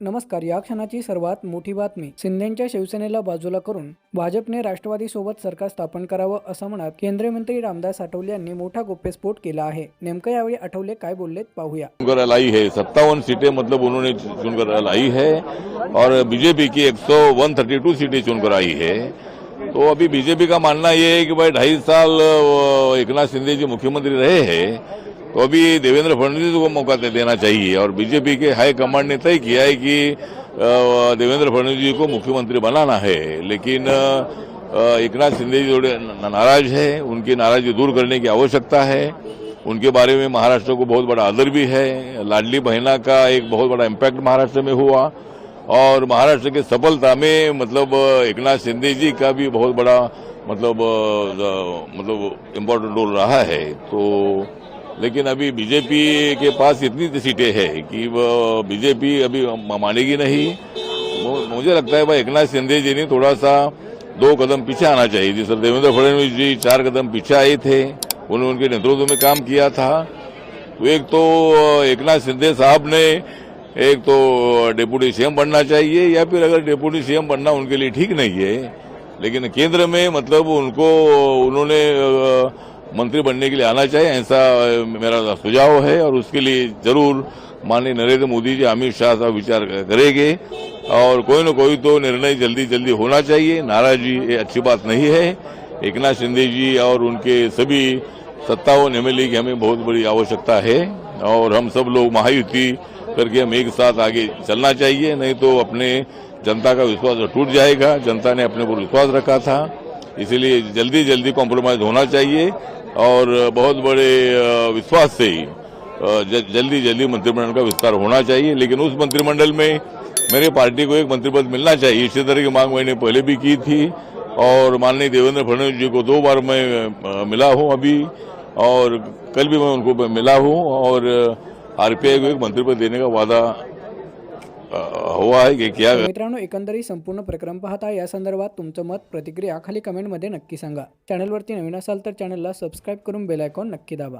नमस्कार या क्षणाची सर्वात मोठी बातमी शिंदेच्या शिवसेनेला बाजूला करून भाजपने राष्ट्रवादी सोबत सरकार स्थापन करावं असं म्हणत केंद्रीय मंत्री रामदास आठवले यांनी मोठा गोप्यस्फोट केला आहे. नेमकं यावेळी आठवले काय बोललेत पाहूया. चुनकर लाई है सत्तावन सीटें मतलब उन्होंने चुनकर आई है और बीजेपी की 132 सीटें चुनकर आई है। तो अभी बीजेपी का मानना ये है कि भाई ढाई साल एकनाथ शिंदे जी मुख्यमंत्री रहे हैं तो अभी देवेंद्र फडणवीस को मौका दे देना चाहिए और बीजेपी के हाई कमांड ने तय किया है कि देवेंद्र फडणवीस जी को मुख्यमंत्री बनाना है। लेकिन अ, एकनाथ शिंदे जी थोड़े नाराज़ है। उनकी नाराज़गी दूर करने की आवश्यकता है। उनके बारे में महाराष्ट्र को बहुत बड़ा आदर भी है। लाडली बहना का एक बहुत बड़ा इम्पैक्ट महाराष्ट्र में हुआ। और महाराष्ट्र की सफलता में मतलब एक नाथ शिंदे जी का भी बहुत बड़ा मतलब मतलब इम्पोर्टेंट रोल रहा है। तो लेकिन अभी बीजेपी के पास इतनी सीटें हैं कि वो बीजेपी अभी मानेगी नहीं। मुझे लगता है भाई एक नाथ शिंदे जी ने थोड़ा सा दो कदम पीछे आना चाहिए। थी सर देवेंद्र फडणवीस जी चार कदम पीछे आए थे, उन्होंने उनके नेतृत्व में काम किया था। तो एक तो एक नाथ शिंदे साहब ने एक तो डिप्यूटी सीएम बनना चाहिए, या फिर अगर डिप्यूटी सीएम बनना उनके लिए ठीक नहीं है, लेकिन केंद्र में मतलब उनको, उन्होंने मंत्री बनने के लिए आना चाहिए, ऐसा मेरा सुझाव है और उसके लिए ज़रूर माननीय नरेंद्र मोदी जी, अमित शाह साहब विचार करेंगे और कोई न कोई तो निर्णय जल्दी जल्दी होना चाहिए। नाराजी ये अच्छी बात नहीं है। एक नाथ शिंदे जी और उनके सभी सत्तावन एमएलए की हमें बहुत बड़ी आवश्यकता है और हम सब लोग महायुति करके हम एक साथ आगे चलना चाहिए, नहीं तो अपने जनता का विश्वास टूट जाएगा। जनता ने अपने पर विश्वास रखा था, इसलिए जल्दी जल्दी कॉम्प्रोमाइज होना चाहिए। और बहुत बड़े विश्वास से ही जल्दी जल्दी मंत्रिमंडल का विस्तार होना चाहिए। लेकिन उस मंत्रिमंडल में मेरे पार्टी को एक मंत्रिपद मिलना चाहिए। इसी तरह की मांग मैंने पहले भी की थी और माननीय देवेंद्र फडणवीस जी को दो बार मैं मिला हूँ अभी और कल भी मैं उनको मिला हूँ और आरपीआई को एक मंत्रिपद देने का वादा अ, आहे की क्या मित्रांनो एकंदरीत संपूर्ण प्रक्रम पाहता या संदर्भात तुमचं मत प्रतिक्रिया खाली कमेंटमध्ये नक्की सांगा. चॅनलवरती नवीन असाल तर चॅनलला सबस्क्राईब करून बेल आयकॉन नक्की दाबा.